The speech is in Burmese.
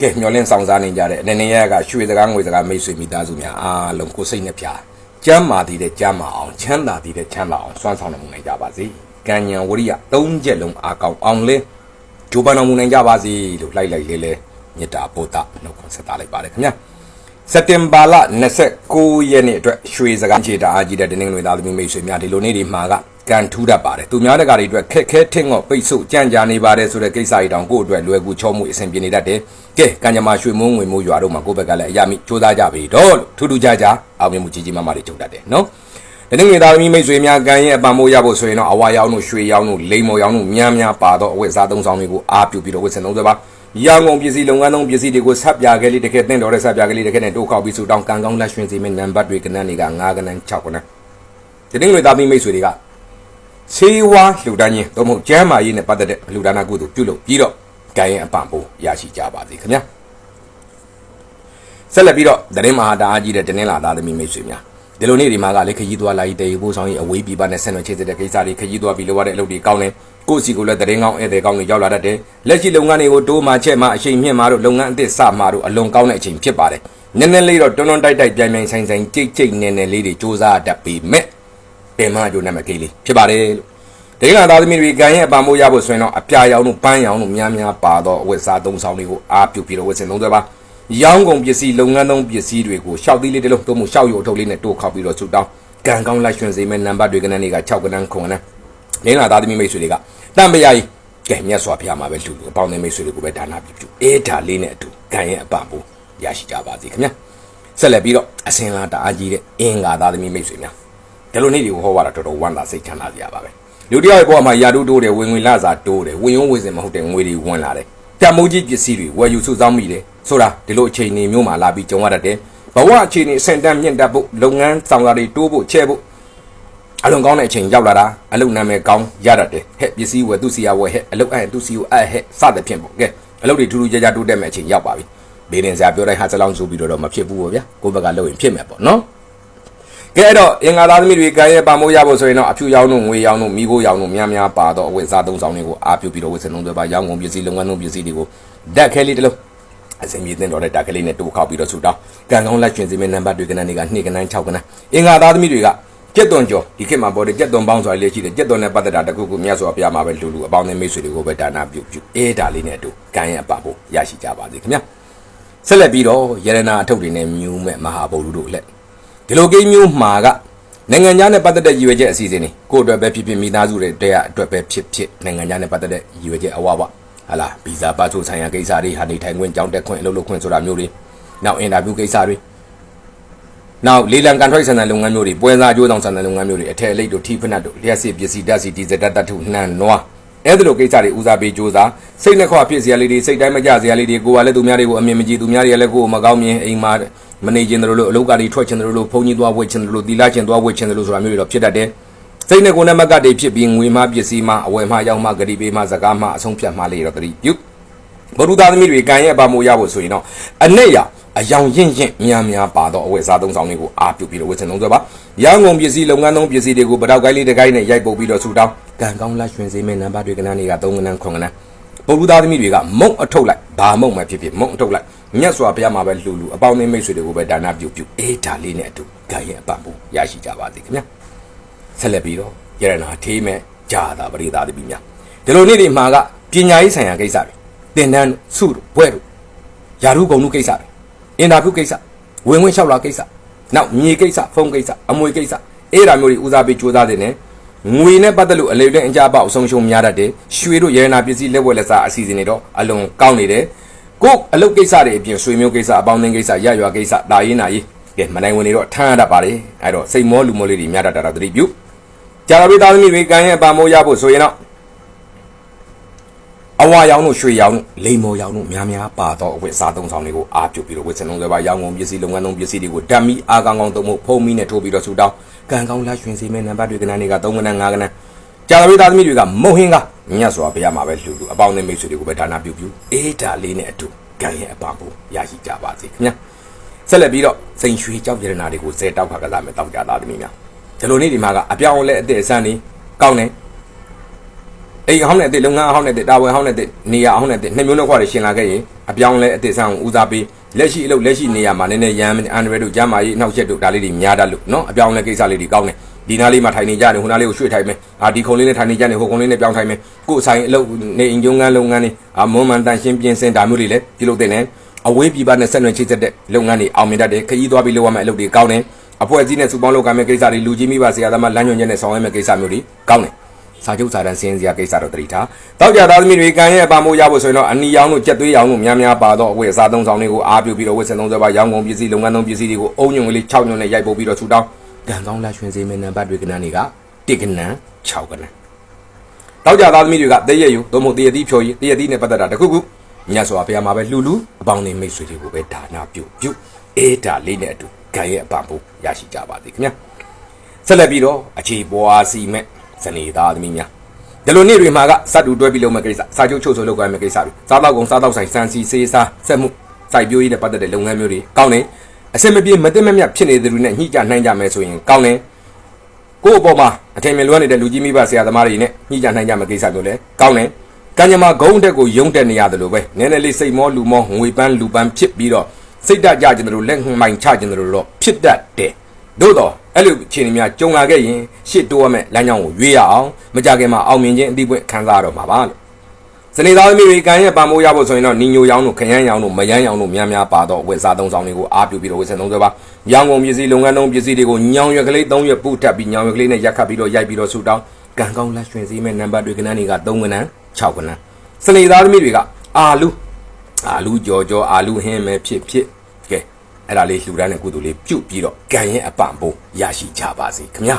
ကဲမျောလင်းဆောင်စားနေကြတဲ့အနေနဲ့ရကရွှေစကားငွေစကားမိတ်ဆွေမိသားစုများအားလုံးကိုစိတ်နှပြကျမ်းမာတည်တဲ့ကျမ်းမာအောင်ချမ်းသာတည်တဲ့ချမ်းသာအောင်စွမ်းဆောင်နိုင်မှုနိုင်ကြပါစေကံဉဏ်ဝရိယသုံးချက်လုံးအားကောင်းအောင်လဲဂျိုးပန်တော်မူနိုင်ကြပါစေလို့လိုက်လိုက်လေးလေးမေတ္တာပို့တာနှုတ်ခွန်းဆက်တာလိုက်ပါတယ်ခင်ဗျာ စက်တင်ဘာလ29ရက်နေ့အတွက်ရွှေစကားခြေတာအားကြီးတဲ့တင်းငွေသားသမီးမိတ်ဆွေများဒီလိုနေ့ဒီမှာကကံထူးတတ်ပါတယ်သူများတကာတွေအတွက်ခက်ခဲထင်းငော့ပိတ်ဆို့ကြံ့ကြာနေပါတယ်ဆိုတဲ့ကိစ္စတွေတောင်ကိုယ့်အတွက်လွယ်ကူချောမှုအဆင်ပြေနေတတ်တယ်ကဲကံကြမ္မာရွှေမုံငွေမိုးရွာတို့မှာကိုယ့်ဘက်ကလည်းအရမိစူးစမ်းကြပြီတော့လို့ထူးထူးခြားခြားအောင်မြင်မှုကြီးကြီးမားမားတွေကြုံတတ်တယ်နော်ဒီနေ့ငွေသားသမီးမိတ်ဆွေများကံရဲ့အပံမိုးရဖို့ဆိုရင်တော့အဝါရောင်းတို့ရွှေရောင်းတို့လိမ္မော်ရောင်းတို့များများပါတော့အဝတ်စားသုံးဆောင်တွေကိုအားပြုပြီးတော့ဝတ်ဆင်သုံးသပါ ရန်ကုန်ပြည်စည်းလုပ်ငန်းသုံးပြည်စည်းတွေကိုဆက်ပြားကလေးတစ်ခဲတင့်တော်တဲ့ဆက်ပြားကလေးတစ်ခဲနဲ့တိုးခောက်ပြီးစူတောင်းကံကောင်းလက်ရွှင်စီမင်းနံပါတ်တွေကနန်းတွေက9ကနန်း6ကနန်းဒီနေ့ငွေသားသမီးမိတ်ဆွေတွေကဆေးဝါးလှူဒန်းခြင်းသို့မဟုတ်ကျမ်းမာရေးနဲ့ပတ်သက်တဲ့လှူဒါနကုသိုလ်ပြုလုပ်ပြီးတော့ကံရဲ့အပံပိုးရရှိကြပါစေခင်ဗျာဆက်လက်ပြီးတော့သတင်းမဟာတာအားကြီးတဲ့တင်းလာသားသမီးမိတ်ဆွေများ ဒီလိုနေ့ဒီမှာကလေခကြီးသွားလာရေးတည်ယူဖို့ဆောင်ရေးအဝေးပြပနဲ့ဆက်နွယ်ချေတဲ့ကိစ္စတွေခကြီးသွားပြီးလိုရတဲ့အလုပ်တွေကောင်းတယ်ကိုယ့်စီကိုလည်းသတင်းကောင်းဧည့်သည်ကောင်းတွေရောက်လာတတ်တယ်လက်ရှိလုပ်ငန်းတွေကိုတိုးမှချက်မှအချိန်မြင့်မှတို့လုပ်ငန်းအသစ်စမှတို့အလွန်ကောင်းတဲ့အချိန်ဖြစ်ပါတယ်နည်းနည်းလေးတော့တွန်းတွန်းတိုက်တိုက်ပြိုင်ပြိုင်ဆိုင်ဆိုင်ကြိတ်ကြိတ်နည်းနည်းလေးတွေစူးစမ်းတတ်ပေမဲ့တင်မကြိုးနဲ့မကေးလေးဖြစ်ပါတယ်လို့ဒိဋ္ဌိသားသမီးတွေကံရဲ့အပံမိုးရဖို့ဆိုရင်တော့အပြာရောင်တို့ပန်းရောင်တို့များများပါတော့အဝတ်စားသုံးဆောင်တွေကိုအားပြုပြီးတော့ဝတ်ဆင်သုံးသွဲပါ ရောင်းကုန်ပစ္စည်းလုပ်ငန်းသုံးပစ္စည်းတွေကိုရှောက်သီးလေးတစ်လုံးသို့မဟုတ်ရှောက်ရုပ်အထုပ်လေးနဲ့တိုးခောက်ပြီးတော့ဆူတောင်းကံကောင်းလက်ရွှင်စေမယ့်နံပါတ်တွေကနန်းတွေက6ကနန်း9ကနန်းဒိဋ္ဌိသားသမီးမိတ်ဆွေတွေကတန်ပရာကြီးကဲမြတ်စွာဘုရားမှာပဲလူလူအပေါင်းနဲ့မိတ်ဆွေတွေကိုပဲဒါနပြုပြုအေးဒါလေးနဲ့အတူကံရဲ့အပံမိုးရရှိကြပါစေခင်ဗျာဆက်လက်ပြီးတော့အစင်လာတအားကြီးတဲ့အင်္ဂါသားသမီးမိတ်ဆွေများဒီလိုနေ့တွေကိုဟောရတာတော်တော်ဝမ်းသာစိတ်ချမ်းသာစရာပါပဲလူတယောက်ရဲ့ဘဝမှာယာတုတိုးတယ်ဝင်ဝင်လာစာတိုးတယ်ဝင်ရုံးဝင်စင်မဟုတ်တဲ့ငွေတွေဝင်လာတယ် တမိုးကြီးပစ္စည်းတွေဝယ်ယူစုဆောင်းမိတယ်ဆိုတာဒီလိုအခြေအနေမျိုးမှာလာပြီးကြုံရတတ်တယ်ဘဝအခြေအနေအဆင့်တန်းမြင့်တက်ဖို့လုပ်ငန်းဆောင်တာတွေတိုးဖို့ချဲ့ဖို့အလွန်ကောင်းတဲ့အချိန်ရောက်လာတာအလုတ်နာမည်ကောင်းရတတ်တယ်ဟဲ့ပစ္စည်းဝယ်သူစီယာဝယ်ဟဲ့အလုတ်အဲ့သူစီကိုအဲ့ဟဲ့စသဖြင့်ပေါ့ကဲအလုတ်တွေထူးထူးခြားခြားတိုးတက်မဲ့အချိန်ရောက်ပါပြီဘေးရင်စရာပြောတိုင်းဟာစလောင်းဆိုပြီးတော့မဖြစ်ဘူးပေါ့ဗျာကိုယ့်ဘက်ကလုပ်ရင်ဖြစ်မယ်ပေါ့နော် ကဲအဲ့တော့အင်္ဂါသားသမီးတွေကံရဲ့ပါမိုးရဖို့ဆိုရင်တော့အဖြူရောင်တို့ငွေရောင်တို့မိခိုးရောင်တို့များများပါတော့အဝတ်စားသုံးဆောင်တွေကိုအားပြုပြီးတော့ဝတ်စင်လုံးတွေပါရောင်းကုန်ပစ္စည်းလုပ်ငန်းသုံးပစ္စည်းတွေကိုဓာတ်ခဲလေးတစ်လုံးအစင်မြေတင်တော်တဲ့ဓာတ်ခဲလေးနဲ့တိုးခောက်ပြီးတော့ဆူတောင်းကံကောင်းလက်ကျွင်စီမင်းနံပါတ်တွေကနန်းတွေက2ကနန်း6ကနန်းအင်္ဂါသားသမီးတွေကကြက်သွန်ကျော်ဒီခေတ်မှာပေါ်တဲ့ကြက်သွန်ပေါင်းစွာလေးရှိတယ်ကြက်သွန်နဲ့ပတ်သက်တာတခုခုမြတ်စွာဘုရားမှာပဲလူလူအပေါင်းနဲ့မိတ်ဆွေတွေကိုပဲဒါနပြုပြုအေးဒါလေးနဲ့အတူကံရဲ့အပဖို့ရရှိကြပါစေခင်ဗျာဆက်လက်ပြီးတော့ယရနာအထုပ်တွေနဲ့မြူးမဲ့မဟာဗုလ်လူတို့လက် ဒီလိုကိန်းမျိုးမှာကနိုင်ငံခြားနဲ့ပတ်သက်တဲ့ရည်ရွယ်ချက်အစီအစဉ်တွေကိုအတွက်ပဲဖြစ်ဖြစ်မိသားစုတွေတဲ့အတွက်ပဲဖြစ်ဖြစ်နိုင်ငံခြားနဲ့ပတ်သက်တဲ့ရည်ရွယ်ချက်အဝဝဟာလာဗီဇာပတ်ဖို့ဆိုင်ရာကိစ္စတွေဟာနေထိုင်ခွင့်ကြောင်းတက်ခွင့်အလုပ်လုပ်ခွင့်ဆိုတာမျိုးတွေနောက်အင်တာဗျူးကိစ္စတွေနောက်လေလံကန်ထရိုက်ဆန်တဲ့လုပ်ငန်းမျိုးတွေပွဲစားကြိုးဆောင်ဆန်တဲ့လုပ်ငန်းမျိုးတွေအထက်အလိတ်တို့ထိဖနတ်တို့လျှက်စစ်ပစ္စည်းဓာတ်စီဒီဇယ်ဓာတ်တထုနှံနွားအဲ့ဒီလိုကိစ္စတွေဦးစားပေးကြိုးစားစိတ်နှခွဖြစ်စရာလေးတွေစိတ်တိုင်းမကြစရာလေးတွေကိုကလည်းသူများတွေကိုအမြင်မကြည့်သူများတွေကလည်းကိုယ်မကောင်းမြင်အိမ်မှာ မနေခြင်းတို့လို့အလုတ်ကတွေထွက်ခြင်းတို့လို့ဖုန်ကြီးသွားဝှက်ခြင်းတို့လို့တီလာခြင်းသွားဝှက်ခြင်းတို့လို့ဆိုတာမျိုးတွေတော့ဖြစ်တတ်တယ်စိတ်နဲ့ကိုယ်နဲ့မကတ်တွေဖြစ်ပြီးငွေမှပစ္စည်းမှအဝယ်မှရောက်မှဂတိပေးမှစကားမှအဆုံးဖြတ်မှလေးတော့တတိပြုဘုရုသားသမီးတွေကံရဲ့ပါမိုးရဖို့ဆိုရင်တော့အနဲ့ရအယောင်ရင့်ရင့်များများပါတော့အဝတ်စားသုံးဆောင်တွေကိုအားပြုပြီးတော့ဝတ်ဆင်သုံးဆွဲပါရန်ကုန်ပစ္စည်းလုပ်ငန်းသုံးပစ္စည်းတွေကိုပတောက်ကိုင်းလေးတစ်ကိုင်းနဲ့ရိုက်ပုတ်ပြီးတော့ဆူတောင်းကံကောင်းလက်ရွှင်စေမယ့်နံပါတ်တွေကနန်းတွေက3ကနန်း9ကနန်း ဘုရုသားသမီးတွေကမုံအထုတ်လိုက်ဘာမုံမှဖြစ်ဖြစ်မုံအထုတ်လိုက်မြတ်စွာဘုရားမှာပဲလှူလူအပေါင်းအသင်းမိတ်ဆွေတွေကိုပဲဒါနပြုပြုအေးဒါလေးနဲ့အတူကံရဲ့အပံပူရရှိကြပါစေခင်ဗျာဆက်လက်ပြီးတော့ရတနာထေးမဲ့ဂျာတာပရိသတ်တိများဒီလိုနေ့ဒီမှာကပညာရေးဆိုင်ရာကိစ္စတွေသင်တန်းစုတို့ဘွဲ့တို့ယာရုကုံတို့ကိစ္စတွေအင်တာဗျူးကိစ္စဝင်ဝင်လျှောက်လာကိစ္စနောက်မြေကိစ္စဖုန်းကိစ္စအမွေကိစ္စအဲ့ဒါမျိုးတွေဦးစားပေးစူးစမ်းနေတယ် ငွေနဲ့ပတ်သက်လို့အလေလွင့်အကြပေါက်အဆုံးရှုံးများတတ်တယ်ရွှေတို့ရတနာပစ္စည်းလက်ဝက်လက်စားအစီအစဉ်တွေတော့အလွန်ကောင်းနေတယ်ကိုအလုပ်ကိစ္စတွေအပြင်ဆွေမျိုးကိစ္စအပေါင်းအသင်းကိစ္စရရွာကိစ္စတာရေးနာရေးကဲမနိုင်ဝင်နေတော့ထမ်းရတတ်ပါလေအဲ့တော့စိတ်မောလူမောလေးတွေများတတ်တာတော့သတိပြုကြာတော်ပြည်သားသမီးတွေကံရဲ့အပါမိုးရဖို့ဆိုရင်တော့ အဝါရောင်တို့ရွှေရောင်တို့လိမ်မော်ရောင်တို့များများပါတော့အဝတ်စားသုံးဆောင်တွေကိုအားပြုပြီးတော့ဝတ်စင်လုံးတွေပါရောင်းကုန်ပစ္စည်းလုပ်ငန်းသုံးပစ္စည်းတွေကိုဓာတ်မီအားကောင်းကောင်းသုံးဖို့ဖုံးမီနဲ့ထိုးပြီးတော့ဆူတောင်းကံကောင်းလားရွှင်စီမဲ့နံပါတ်တွေကနန်းတွေက3ကနန်း5ကနန်းကြာတော်ပြည်သားသမီးတွေကမုံဟင်းကမြတ်စွာဘုရားမှာပဲလှူလူအပေါင်းနဲ့မိတ်ဆွေတွေကိုပဲဒါနပြုပြုအေးဒါလေးနဲ့အတူကံရဲ့အပံဖို့ရရှိကြပါစေခင်ဗျာဆက်လက်ပြီးတော့စိန်ရွှေကြောက်ရတနာတွေကိုဇဲတောက်ခါကစားမယ်တောက်ကြသားသမီးများဒီလိုနေ့ဒီမှာကအပြောင်းအလဲအသက်အဆန်းနေကောင်းတယ် အိမ်အဟောင်းနဲ့အစ်စ်လုပ်ငန်းအဟောင်းနဲ့အစ်စ်တာဝန်အဟောင်းနဲ့အစ်စ်နေရာအဟောင်းနဲ့အစ်စ်နှစ်မျိုးနှစ်ခွတွေရှင်လာခဲ့ရင်အပြောင်းလဲအစ်စ်ဆန်းကိုဦးစားပေးလက်ရှိအလုပ်လက်ရှိနေရာမှာနည်းနည်းရမ်းအန်ဒရယ်တို့ဂျာမာကြီးနှောက်ရက်တို့ဒါလေးတွေများတတ်လို့နော်အပြောင်းလဲကိစ္စလေးတွေကောင်းတယ်ဒီနားလေးမှာထိုင်နေကြတယ်ဟိုနားလေးကိုရွှေ့ထိုင်မယ်အာဒီခုံလေးနဲ့ထိုင်နေကြတယ်ဟိုခုံလေးနဲ့ပြောင်းထိုင်မယ်ကိုယ်ဆိုင်အလုပ်နေအိမ်ကျုံငန်းလုပ်ငန်းတွေအာမွန်မှန်တန်ရှင်းပြင်းစင်ဒါမျိုးတွေလည်းပြုလုပ်တဲ့နဲ့အဝေးပြည်ပနဲ့ဆက်နွယ်ချိတ်ဆက်တဲ့လုပ်ငန်းတွေအောင်မြင်တတ်တယ်ခရီးသွားပြီးလုပ်ရမယ့်အလုပ်တွေကောင်းတယ်အဖွဲ့အစည်းနဲ့စုပေါင်းလုပ်ကမယ့်ကိစ္စတွေလူကြီးမိဘဆရာသမားလမ်းညွှန်ချက်နဲ့ဆောင်ရွက်မယ့်ကိစ္စမျိုးတွေကောင်းတယ် စာချုပ်စာတမ်းစင်းစရာကိစ္စတော့တတိထားတောက်ကြသားသမီးတွေကံရဲ့အပါမိုးရဖို့ဆိုရင်တော့အနီရောင်တို့ကြက်သွေးရောင်တို့များများပါတော့အဝတ်အစားသုံးဆောင်တွေကိုအားပြုပြီးတော့ဝတ်ဆင်သုံးစွဲပါရောင်းကုန်ပစ္စည်းလုပ်ငန်းသုံးပစ္စည်းတွေကိုအုံညွန့်ကလေး6ညွန့်နဲ့ရိုက်ပုတ်ပြီးတော့ထူတောင်းကံကောင်းလက်ရွှင်စေမယ့်နံပါတ်တွေကဏ္ဍတွေက1ကဏ္ဍ6ကဏ္ဍတောက်ကြသားသမီးတွေကတည့်ရယူသို့မဟုတ်တည့်ရသီးဖြော်ရည်တည့်ရသီးနဲ့ပတ်သက်တာတခုခုမြတ်စွာဘုရားမှာပဲလှူလူအပေါင်းနေမိတ်ဆွေတွေကိုပဲဒါနာပြုပြုအေးဒါလေးနဲ့အတူကံရဲ့အပံပိုးရရှိကြပါသည်ခင်ဗျာဆက်လက်ပြီးတော့အခြေပွားစီမဲ့ ဇနီးသားသမီးများဒီလိုနေ့တွေမှာကစတူတွဲပြီးလုပ်မဲ့ကိစ္စစာချုပ်ချုပ်ဆိုလုပ်ကြမဲ့ကိစ္စတွေစားတော့ကုန်စားတော့ဆိုင်စံစီစေးစားဆက်မှုစိုက်ပျိုးရေးနဲ့ပတ်သက်တဲ့လုပ်ငန်းမျိုးတွေကောင်းတယ်အစင်မပြေမသိမမြတ်ဖြစ်နေတဲ့သူတွေနဲ့ညှိကြနှိုင်းကြမယ်ဆိုရင်ကောင်းတယ်ကိုယ့်အပေါ်မှာအထင်မြင်လွှမ်းနေတဲ့လူကြီးမိဘဆရာသမားတွေနဲ့ညှိကြနှိုင်းကြမဲ့ကိစ္စမျိုးလည်းကောင်းတယ်ကံကြမ္မာဂုံးတက်ကိုယုံတက်နေရတယ်လို့ပဲနည်းနည်းလေးစိတ်မောလူမောငွေပန်းလူပန်းဖြစ်ပြီးတော့စိတ်တကြကြတယ်လို့လက်မှန်ချကြတယ်လို့တော့ဖြစ်တတ်တယ်သို့တော့ အဲ့လိုအခြေအနေများကြုံလာခဲ့ရင်ရှစ်တိုးရမယ်လမ်းကြောင်းကိုရွေးရအောင်မကြခင်မှာအောင်မြင်ခြင်းအတိအပွင့်ခံစားရတော့မှာပါလို့စနေသားသမီးတွေကံရဲ့ပါမိုးရဖို့ဆိုရင်တော့ညီညိုရောင်းတို့ခရမ်းရောင်းတို့မယမ်းရောင်းတို့များများပါတော့ဝယ်စားသုံးဆောင်တွေကိုအားပြုပြီးတော့ဝယ်ဆင်သုံးစွဲပါရောင်းကုန်ပစ္စည်းလုပ်ငန်းသုံးပစ္စည်းတွေကိုညောင်ရွက်ကလေး၃ရွက်ပုတ်ထပ်ပြီးညောင်ရွက်ကလေးနဲ့ရက်ခတ်ပြီးတော့ရိုက်ပြီးတော့ဆူတောင်းကံကောင်းလက်ရွှင်စည်းမဲ့နံပါတ်တွေကဏ္ဍတွေက3ကဏ္ဍ6ကဏ္ဍစနေသားသမီးတွေကအာလူအာလူကြော်ကြော်အာလူဟင်းမဲ့ဖြစ်ဖြစ်ကဲ အဲ့ဒါလေးလှူဒန်းတဲ့ကုသိုလ်လေးပြုတ်ပြီးတော့ကံရဲ့အပံပိုးရရှိကြပါစေခင်ဗျာ